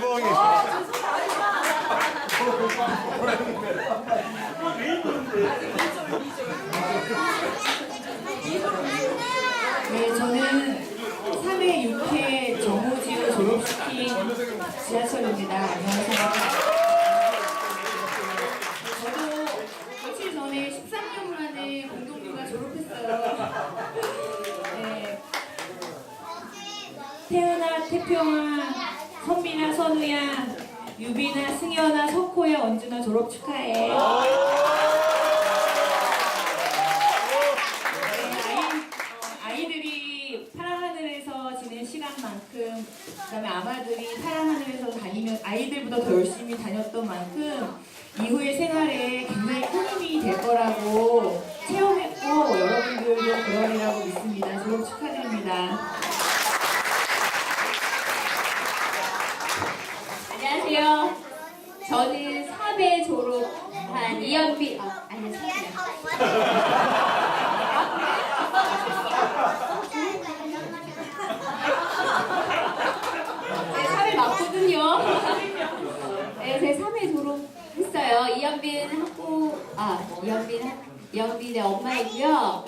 뻥뻥이. 네, 저는 3회 6회 정호지로 졸업시킨 지하철입니다. 안녕하세요. 저도 며칠 전에 13년 만에 공동교가 졸업했어요. 네. 태연아, 태평아, 선미나, 선우야, 유빈아, 승현아, 석호야, 언준아 졸업 축하해. 네, 아이, 아이들이 파란 하늘에서 지낸 시간만큼 그다음에 아마들이 파란 하늘에서 다니면 아이들보다 더 열심히 다녔던 만큼 이후의 생활에 굉장히 큰 힘이 될 거라고 여러분들도 그러리라고 믿습니다. 졸업 축하드립니다. 안녕하세요. 저는 3회 졸업한 이연비, 아, 아니, 3회. 네, 3회 맞거든요. 네, 제 3회 졸업했어요. 이연빈 학부, 아, 이연빈, 학- 이연빈의 엄마이고요.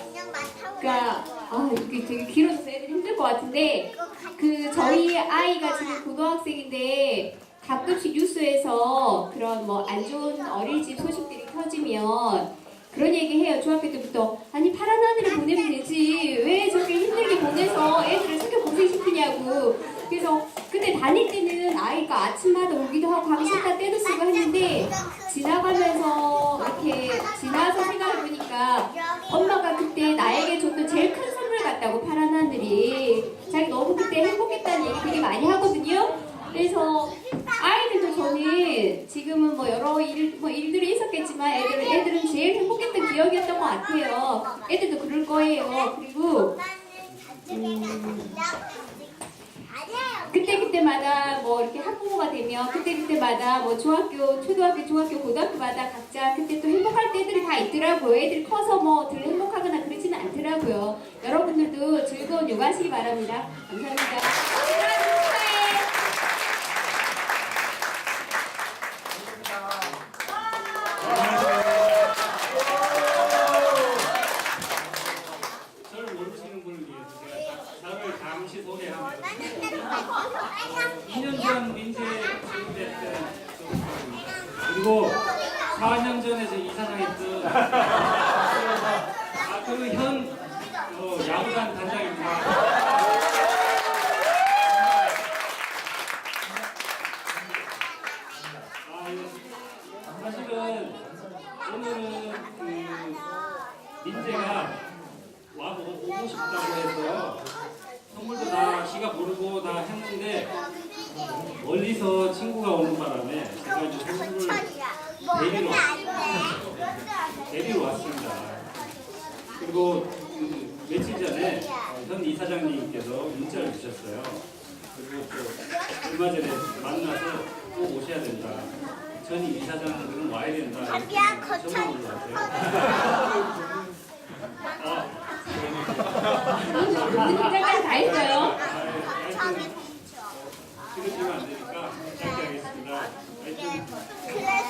그러니까, 아, 이게 되게 길어서 애들이 힘들 것 같은데, 그, 저희 아이가 지금 고등학생인데, 가끔씩 뉴스에서 그런 뭐 안 좋은 어린이집 소식들이 터지면 그런 얘기 해요. 중학교 때부터. 아니, 파란 하늘을 보내면 되지. 왜 저렇게 힘들게 보내서 애들을 저렇게 고생시키냐고. 그래서 그때 다닐 때는 아이가 아침마다 오기도 하고 가기 싫다 때도 쓰고 했는데 지나가면서 이렇게 지나서 생각해보니까 엄마가 그때 나에게 줬던 제일 큰 선물 같다고 파란 하늘이 자기 너무 그때 행복했다는 얘기 되게 많이 하거든요. 그래서 지금은 뭐 여러 일, 뭐 일들이 있었겠지만 애들은, 애들은 제일 행복했던 기억이었던 것 같아요. 애들도 그럴 거예요. 그리고 그때그때마다 뭐 이렇게 학부모가 되면 그때그때마다 뭐 중학교, 초등학교, 중학교, 고등학교마다 각자 그때 또 행복할 때들이 다 있더라고요. 애들이 커서 뭐 덜 행복하거나 그러지는 않더라고요. 여러분들도 즐거운 요가 하시기 바랍니다. 감사합니다. 축하해. 저를 모르시는 분을 위해서 제가 저를 잠시 소개합니다. 2년 전때 졸업했습니다. 그리고 4년 전에 저 이사장했던 아, 그현 어, 야구단 단장입니다. 아, 예. 사실은 오늘은 그 민재가 와보고 오고 싶다고 해서 선물도 다 지가 모르고 다 했는데 멀리서 친구가 오는 바람에 제가 이제 선물을 데리러 데리러 왔습니다. 그리고 그 며칠 전에 현 이사장님께서 문자를 주셨어요. 그리고 또 얼마 전에 만나서 꼭 오셔야 된다. 전 이사장은 와야 된다. 자기야, 거쳐. 전화 올라왔어요. 아, 문자까지 다 했어요. 그러시면 안 되니까 짧게 하겠습니다. 하여튼 그래서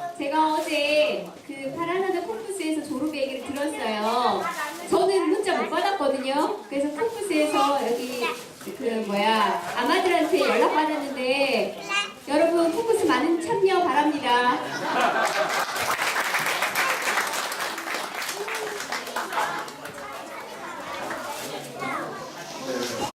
제가 어제 그 파란하늘 콩쿠스에서 졸업 얘기를 들었어요. 저는 문자 못 받았거든요. 그래서 콩쿠스에서 여기 그 뭐야 아마들한테 연락 받았는데 여러분 콩쿠스 많은 참여 바랍니다.